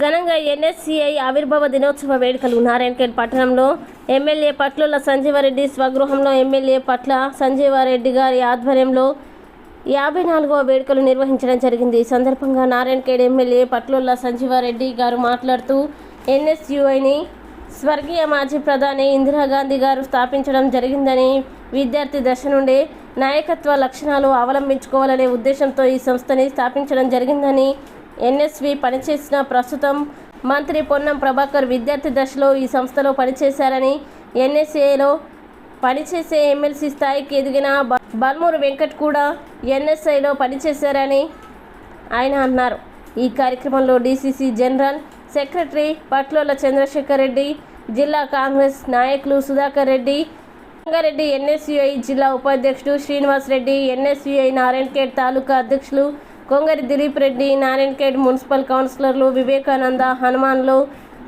ఘనంగా ఎన్ఎస్సిఐ ఆవిర్భావ దినోత్సవ వేడుకలు నారాయణఖేడ్ పట్టణంలో ఎమ్మెల్యే పట్ల సంజీవారెడ్డి స్వగృహంలో ఎమ్మెల్యే పట్ల సంజీవారెడ్డి గారి ఆధ్వర్యంలో యాభై నాలుగవ వేడుకలు నిర్వహించడం జరిగింది. ఈ సందర్భంగా నారాయణఖేడ్ ఎమ్మెల్యే పట్ల సంజీవారెడ్డి గారు మాట్లాడుతూ ఎన్ఎస్యుఐని స్వర్గీయ మాజీ ప్రధాని ఇందిరాగాంధీ గారు స్థాపించడం జరిగిందని విద్యార్థి దశ నుండే నాయకత్వ లక్షణాలు అవలంబించుకోవాలనే ఉద్దేశంతో ఈ సంస్థని స్థాపించడం జరిగిందని ఎన్ఎస్వి పనిచేసిన ప్రస్తుతం మంత్రి పొన్నం ప్రభాకర్ విద్యార్థి దశలో ఈ సంస్థలో పనిచేశారని ఎన్ఎస్ఏలో పనిచేసే ఎమ్మెల్సీ స్థాయికి ఎదిగిన బల్మూరు వెంకట్ కూడా ఎన్ఎస్ఐలో పనిచేశారని ఆయన అన్నారు. ఈ కార్యక్రమంలో DCC general secretary Patlola Chandrashekar Reddy జిల్లా కాంగ్రెస్ నాయకులు సుధాకర్ రెడ్డి రంగారెడ్డి ఎన్ఎస్యుఐ జిల్లా ఉపాధ్యక్షుడు శ్రీనివాస్ రెడ్డి ఎన్ఎస్యుఐ నారాయణఖేడ్ తాలూకా అధ్యక్షులు కొంగరి దిలీప్ రెడ్డి నారాయణఖేడ్ మున్సిపల్ కౌన్సిలర్లు వివేకానంద హనుమాన్లు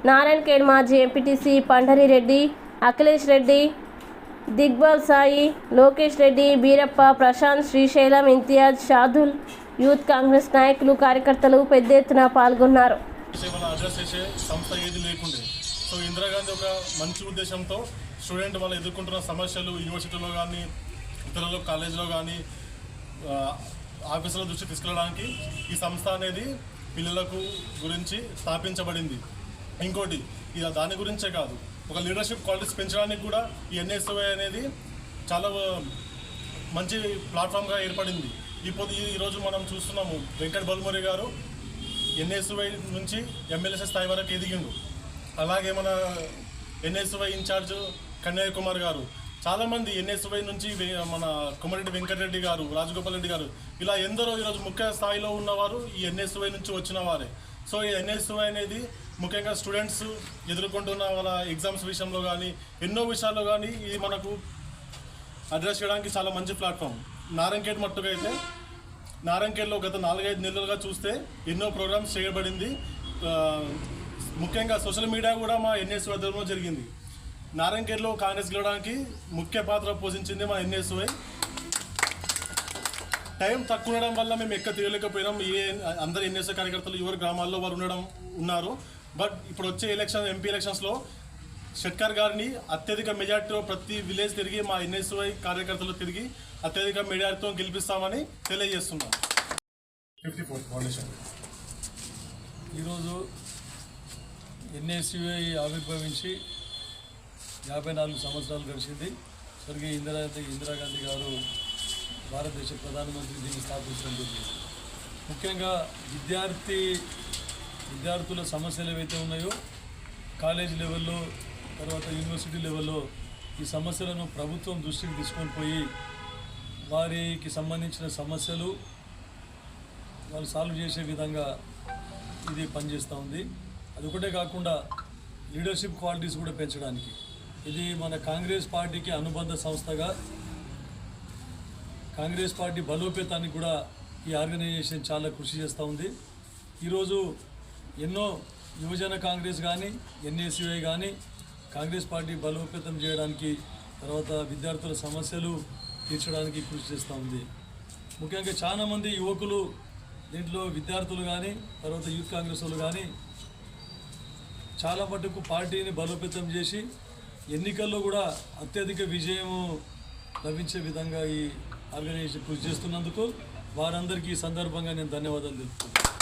నారాయణఖేడ్ మాజీ ఎంపీటీసీ పండరి రెడ్డి అఖిలేష్ రెడ్డి దిగ్బాల్ సాయి లోకేష్ రెడ్డి బీరప్ప ప్రశాంత్ శ్రీశైలం ఇంతియాజ్ షాదుల్ యూత్ కాంగ్రెస్ నాయకులు కార్యకర్తలు పెద్ద ఎత్తున పాల్గొన్నారు. సంస్థ ఏది లేకుండే. సో ఇందిరాగాంధీ ఒక మంచి ఉద్దేశంతో స్టూడెంట్ వాళ్ళు ఎదుర్కొంటున్న సమస్యలు యూనివర్సిటీలో కానీ ఇతరుల కాలేజీలో కానీ ఆఫీసుల దృష్టి తీసుకెళ్ళడానికి ఈ సంస్థ అనేది పిల్లలకు గురించి స్థాపించబడింది. ఇంకోటి ఇది దాని గురించే కాదు. ఒక లీడర్షిప్ క్వాలిటీస్ పెంచడానికి కూడా ఈ ఎన్ఎస్ఓ అనేది చాలా మంచి ప్లాట్ఫామ్గా ఏర్పడింది. ఇప్పుడు ఈరోజు మనం చూస్తున్నాము వెంకట్ బల్మురి గారు ఎన్ఎస్వై నుంచి ఎమ్మెల్యేసీ స్థాయి వరకు ఎదిగిండు. అలాగే మన ఎన్ఎస్వై ఇన్ఛార్జ్ కన్యాయ కుమార్ గారు చాలామంది ఎన్ఎస్వై నుంచి వే- మన కొమరెడ్డి వెంకటరెడ్డి గారు రాజగోపాల్ రెడ్డి గారు ఇలా ఎందరో ఈరోజు ముఖ్య స్థాయిలో ఉన్నవారు ఈ ఎన్ఎస్వై నుంచి వచ్చిన వారే. సో ఈ ఎన్ఎస్వై అనేది ముఖ్యంగా స్టూడెంట్స్ ఎదుర్కొంటున్న వాళ్ళ ఎగ్జామ్స్ విషయంలో కానీ ఎన్నో విషయాల్లో కానీ ఇది మనకు అడ్రస్ చేయడానికి చాలా మంచి ప్లాట్ఫామ్. నారంకేట్ మట్టుగా అయితే నారంకేట్లో గత నాలుగైదు నెలలుగా చూస్తే ఎన్నో ప్రోగ్రామ్స్ చేయబడింది. ముఖ్యంగా సోషల్ మీడియా కూడా మా ఎన్ఎస్ వద్దలో జరిగింది. నారాయణఖేడ్లో కాంగ్రెస్ గెలవడానికి ముఖ్య పాత్ర పోషించింది మా ఎన్ఎస్వై టైం తక్కువ ఉండడం వల్ల మేము ఎక్క తీయలేకపోయినాం. ఏ అందరు ఎన్ఎస్ఏ కార్యకర్తలు ఎవరి గ్రామాల్లో వారు ఉండడం ఉన్నారు. బట్ ఇప్పుడు వచ్చే ఎలక్షన్ ఎంపీ ఎలక్షన్స్లో షట్కర్ గారిని అత్యధిక మెజార్టీతో ప్రతి విలేజ్ తిరిగి మా ఎన్ఎస్వై కార్యకర్తలు తిరిగి అత్యధిక మెజార్టీతో గెలిపిస్తామని తెలియజేస్తున్నాం. Fifty four foundation. ఈరోజు ఎన్ఎస్యుఐ ఆవిర్భవించి యాభై నాలుగు సంవత్సరాలు గడిచింది. స్వర్గీయ ఇందిరా ఇందిరాగాంధీ గారు భారతదేశ ప్రధానమంత్రి దీన్ని స్థాపించడం జరిగింది. ముఖ్యంగా విద్యార్థి విద్యార్థుల సమస్యలు ఏవైతే ఉన్నాయో కాలేజ్ లెవెల్లో తర్వాత యూనివర్సిటీ లెవెల్లో ఈ సమస్యలను ప్రభుత్వం దృష్టికి తీసుకొని పోయి వారికి సంబంధించిన సమస్యలు వాళ్ళు సాల్వ్ చేసే విధంగా ఇది పనిచేస్తూ ఉంది. అది ఒకటే కాకుండా లీడర్షిప్ క్వాలిటీస్ కూడా పెంచడానికి. ఇది మన కాంగ్రెస్ పార్టీకి అనుబంధ సంస్థగా కాంగ్రెస్ పార్టీ బలోపేతానికి కూడా ఈ ఆర్గనైజేషన్ చాలా కృషి చేస్తూ ఉంది. ఈరోజు ఎన్నో యువజన కాంగ్రెస్ కానీ ఎన్ఏసీఐ కానీ కాంగ్రెస్ పార్టీ బలోపేతం చేయడానికి తర్వాత విద్యార్థుల సమస్యలు తీర్చడానికి కృషి చేస్తూ ఉంది. ముఖ్యంగా చాలామంది యువకులు దీంట్లో విద్యార్థులు కానీ తర్వాత యూత్ కాంగ్రెస్ వాళ్ళు కానీ చాలా మటుకు పార్టీని బలోపేతం చేసి ఎన్నికల్లో కూడా అత్యధిక విజయం లభించే విధంగా ఈ ఆర్గనైజేషన్ కృషి చేస్తున్నందుకు వారందరికీ ఈ సందర్భంగా నేను ధన్యవాదాలు తెలుపుతున్నాను.